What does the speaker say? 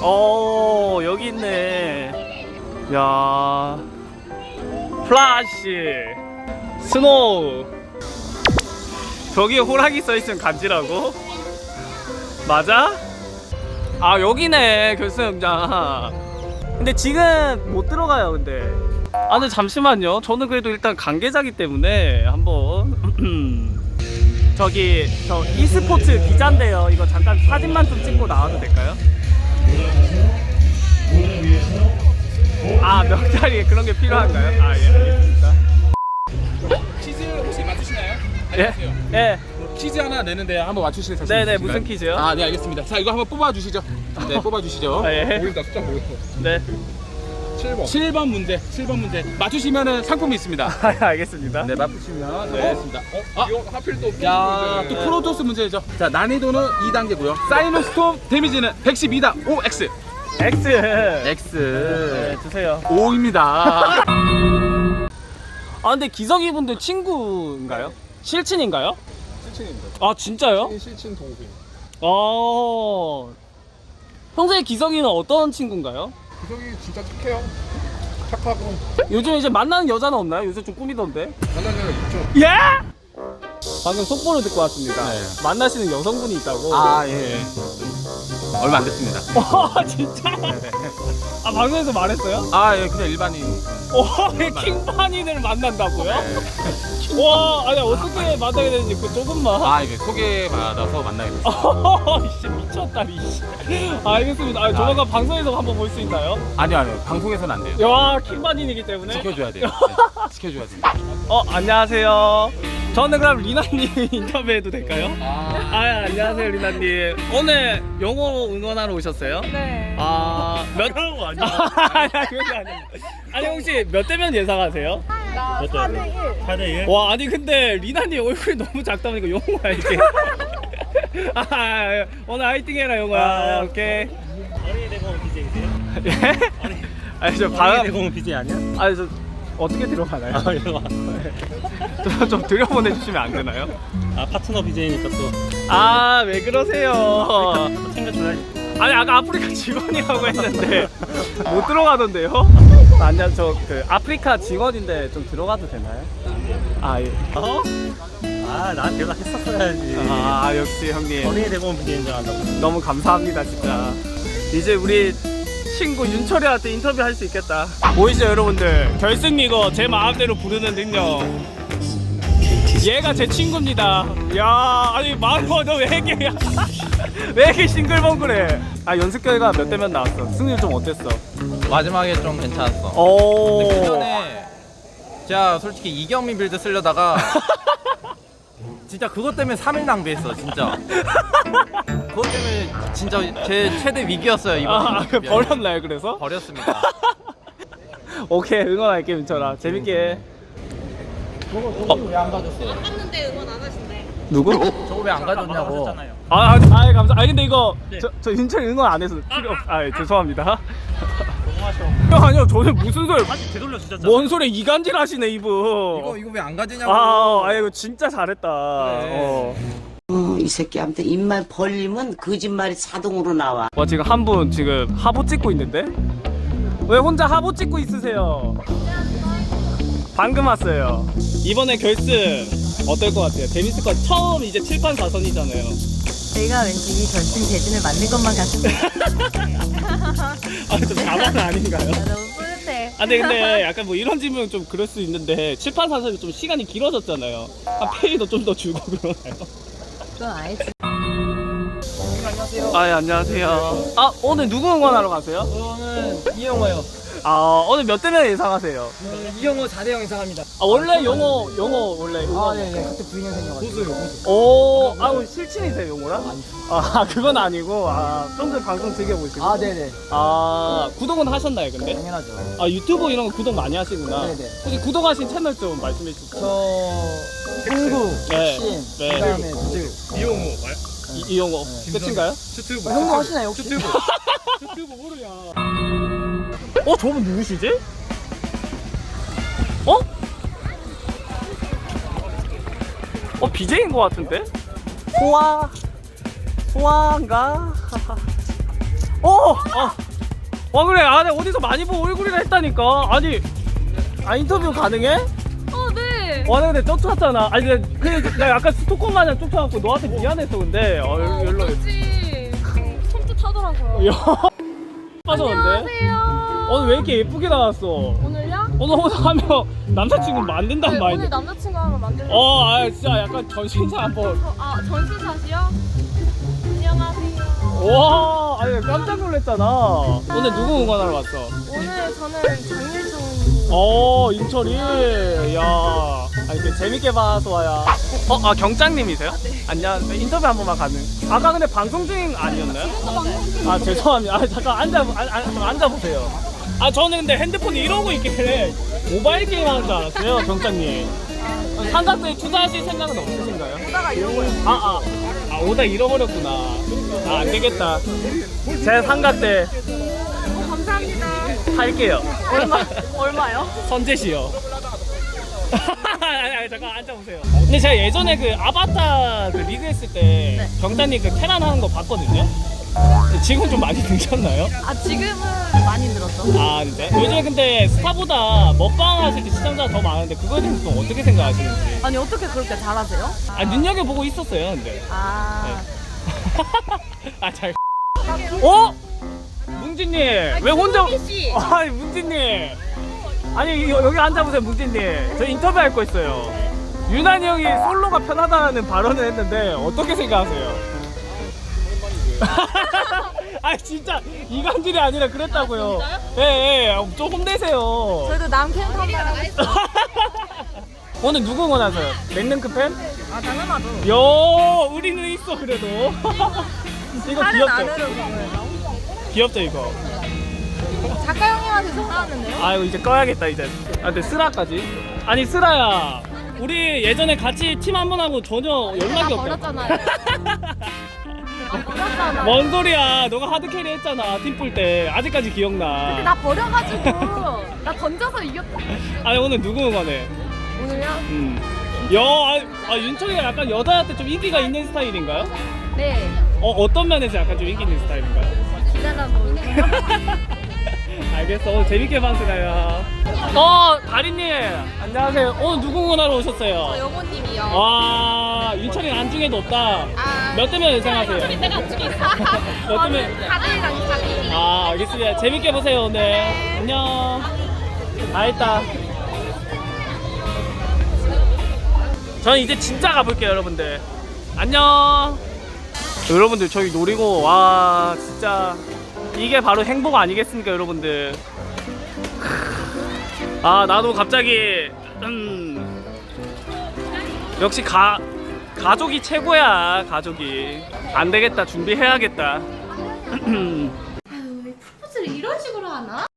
어 여기 있네. 야. 플라시. 스노우. 저기에 호랑이 써있으면 간지라고? 맞아? 아 여기네 결승장. 근데 지금 못 들어가요 근데. 아 근데 잠시만요. 저는 그래도 일단 관계자기 때문에 한번. 저기 저 e스포츠 기자인데요. 이거 잠깐 사진만 좀 찍고 나와도 될까요? 아 명자리 그런 게 필요한가요? 아 예 알겠습니다 퀴즈 혹시 맞추시나요? 예? 예 퀴즈 하나 내는데 한번 맞추실 자신 네네 있으신가요? 무슨 퀴즈요? 아, 네 알겠습니다. 자, 이거 한번 뽑아 주시죠. 네, 뽑아 주시죠. 아, 예. 보인다. 숫자 보여. 네 7번. 7번 문제. 7번 문제. 맞추시면은 상품이 있습니다. 아, 알겠습니다 네, 맞추시면 네. 되겠습니다. 어? 아, 이거 하필 또 야, 또 프로토스 문제죠. 자, 난이도는 2단계고요. 사이노스톰 데미지는 112다. OX. X X. 네 주세요 5입니다. 아 근데 기석이 분들 친구인가요? 실친인가요? 실친입니다. 아 진짜요? 실친 동생. 어 평소에 기석이는 어떤 친구인가요? 구석이 진짜 착해요. 착하고 요즘 이제 만나는 여자는 없나요? 요새 좀 꾸미던데 만나면 있죠. 예? 방금 속보를 듣고 왔습니다 네. 만나시는 여성분이 있다고 예. 얼마 안 됐습니다. 와 진짜? 아 방송에서 말했어요? 아, 예, 그냥 일반인. 와 킹반인을 만난다고요? 와 아니 어떻게 만나게 되는지 그 조금만 아, 이게 소개받아서 만나게 됐어요. 씨 미쳤다 이씨 알겠습니다 아, 조만간 방송에서 한번 볼 수 있나요? 아니요, 아니요. 방송에서는 안 돼요. 야 킹반인이기 때문에 지켜줘야 돼요. 네, 지켜줘야 됩니다. 어 안녕하세요 저는 그럼 리나님 인터뷰해도 될까요? 아, 아 안녕하세요 리나님 오늘 영어 응원하러 오셨어요? 네. 아몇 그런 거 아니야? 아니 그게 아니야 아니 혹시 몇 대면 예상하세요? 나 4대1. 4대1? 와 아니 근데 리나님 얼굴이 너무 작다 보니까 영어야 이게 아 오늘 화이팅 해라 영어야 아, 오케이 어린이 대공원 BJ세요? 예? 아니 저 어린이 방금 대공원 BJ 아니야? 아니 저 어떻게 들어가나요? 아 이거 좀, 좀 들여보내 주시면 안 되나요? 아 파트너 BJ니까 또 아 왜 그러세요 또 챙겨줘야지 아니 아까 아프리카 직원이라고 했는데 못 들어가던데요? 아니야 저그 아프리카 직원인데 좀 들어가도 되나요? 아 예. 어? 아 나한테 연락했었어야지 아 역시 형님 어린이 대공원 BJ인 줄 안다고 너무 감사합니다 진짜 이제 우리 친구 윤철이한테 인터뷰 할 수 있겠다. 보이시죠 여러분들? 결승리거 제 마음대로 부르는 능력. 얘가 제 친구입니다. 야 아니 마음껏 너왜 이렇게 왜 이렇게 싱글벙글해? 아 연습 결과 몇 대면 나왔어? 승률 좀 어땠어? 마지막에 좀 괜찮았어. 오. 그 전에 제가 솔직히 이경민 빌드 쓰려다가 진짜 그것 때문에 3일 낭비했어 진짜. 그것 때문에 진짜 제 최대 위기였어요 이번 아, 아, 버렸나요 그래서? 버렸습니다. 오케이 응원할게 윤철아 재밌게 해 나갔는데 응원 안 하신대. 누구? 저거 왜 안 가졌냐고. 아, 아, 아 감사. 아 근데 이거 네. 저, 저 윤철이 응원 안 해서 필요 없. 아 예, 죄송합니다. 형 아니요 저는 무슨 소리? 다시 되돌려 주셨잖아 뭔 소리 이간질 하시네 이분. 이거 이거 왜 안 가지냐고. 아, 아 이거 진짜 잘했다. 어. 어, 이 새끼한테 입만 벌리면 거짓말이 자동으로 나와. 와 지금 한 분 지금 하보 찍고 있는데? 왜 혼자 하보 찍고 있으세요? 방금 왔어요. 이번에 결승 어떨 것 같아요? 재밌을 것 같아요. 처음 이제 7판 4선이잖아요. 제가 왠지 이 결승 대진을 만든 것만 같은데 아, 좀 자만 아닌가요? 너무 뿌듯해. 아, 근데, 근데 약간 뭐 이런 질문 좀 그럴 수 있는데 칠판 사선이 좀 시간이 길어졌잖아요. 한 페이도 좀 더 주고 그러나요? 그건 알지. 아, 예, 안녕하세요. 아, 오늘 누구 응원하러 가세요? 저는 이영호요. 아, 오늘 몇 대면 예상하세요? 이영호 4대 0 예상합니다. 아, 원래 영어, 영어 원래. 아, 네 네. 그때 부인형생이어가지고. 고수요, 고수. 오, 아, 오늘 실친이세요, 영어랑? 아, 그건 아니고, 아, 평소에 방송 즐겨 보시고. 아, 네네. 아, 구독은 하셨나요, 근데? 당연하죠. 아, 유튜브 이런 거 구독 많이 하시구나. 네네. 혹시 구독하신 채널 좀 말씀해 주세요. 저, 홍구, 네. 신, 네. 그 다음에 도재우. 이용호. 이, 이 영어. 끝인가요? 슈튜브. 어, 형도 하시나요, 혹시? 슈튜브. 유튜브 모르냐. 어, 저분 누구시지? 어? 어, BJ인 것 같은데? 호화, 호화인가? 어! 아, 와 그래 아 내가 어디서 많이 본 얼굴이라 했다니까 아니 아 인터뷰 가능해? 어, 네. 와 내가 근데 쫓아왔잖아 아니 근데 그냥 나 약간 스토커 마냥 쫓아왔고 너한테 미안했어 근데 어 어, 연락 어쩐지 손짓 하더라고요. 야 빠졌는데 안녕하세요. 오늘 왜 이렇게 예쁘게 나왔어 오늘요? 오늘 오늘 하면 남자친구 만든단 네, 말이야 오늘 남자친구 하면 만들고. 어, 아 진짜 약간 전신사 한번. 아, 전신샷이요? 안녕하세요. 와, 아니 깜짝 놀랐잖아. 오늘 누구 응원하러 왔어? 오늘 저는 장일종. 어, 인철이. 야, 아니 그 재밌게 봐서 와야. 어, 아 경장님이세요? 안녕. 인터뷰 한 번만 가능. 아까 근데 방송 중 아니었나요? 아 죄송합니다. 아 잠깐 앉아, 아, 아, 잠깐 앉아 보세요. 아 저는 근데 핸드폰이 이러고 있길래 모바일 게임 하는 줄 알았어요, 경장님. 삼각대에 투자하실 생각은 없으신가요? 오다가 이러고요. 아, 아, 아 오다 잃어버렸구나. 아, 안 되겠다. 제 삼각대 어, 감사합니다. 팔게요. 얼마? 얼마요? 선재시요. 아니, 아니, 잠깐 앉아보세요. 근데 제가 예전에 그 아바타 그 리그 했을 때 경단님 그 테란 하는 거 봤거든요. 지금 좀 많이 늘셨나요? 아 지금은 많이 늘었죠. 아, 근데 요즘에 근데 스타보다 먹방 하실 때 시청자가 더 많은데 그거에 대해서 좀 어떻게 생각하시는지. 아니 어떻게 그렇게 잘하세요? 아, 눈여겨보고 있었어요, 근데. 아 아, 잘. 어? 뭉진님, 왜 혼자. 씨. 아니, 뭉진님. 아니, 여- 여기 앉아보세요, 뭉진님. 저 인터뷰 할 거 있어요. 유난히 형이 솔로가 편하다는 발언을 했는데, 어떻게 생각하세요? 아, 진짜, 이간질이 아니라 그랬다고요. 예, 예, 좀 혼내세요. 저희도 남 캠프 한번 있어요. 오늘 누구 응원하세요? 랭랭크 팬? 아 당연하죠. 요, 우리는 있어, 그래도. 이거 귀엽죠? 귀엽죠, 이거? 작가 형님한테 전화 왔는데요. 아이고 이제 꺼야겠다 이제 아 근데 쓰라까지 아니 쓰라야 우리 예전에 같이 팀 한 번 하고 전혀 연락이 없다 버렸잖아요. 아 버렸잖아. 뭔 소리야 너가 하드캐리 했잖아 팀 뿔 때 아직까지 근데 기억나 나 버려가지고 나 던져서 이겼다. 아니 오늘 누구 응원해 오늘요? 음 야 아, 아, 윤철이가 약간 여자한테 좀 인기가 있는 스타일인가요? 네. 어 어떤 면에서 약간 좀 인기 있는 스타일인가요? 기다려보고. 알겠어. 오늘 재밌게 방송해요. 어 다리님. 안녕하세요. 오늘 누구 응원하러 오셨어요? 영호님이요. 와 윤철이는 안중에도 없다. 아, 몇 대면 예상하세요? 내가 안쪽에 있어. 몇 대면? 다들이랑 다들. 아 알겠습니다. 재밌게 보세요 오늘. 안녕. 다 했다. 저는 이제 진짜 가볼게요 여러분들. 안녕. 여러분들 저희 노리고 와 진짜 이게 바로 행복 아니겠습니까 여러분들? 아 나도 갑자기 음. 역시 가 가족이 최고야 가족이. 안 되겠다 준비해야겠다. 아유, 왜 프로포즈를 이런 식으로 하나?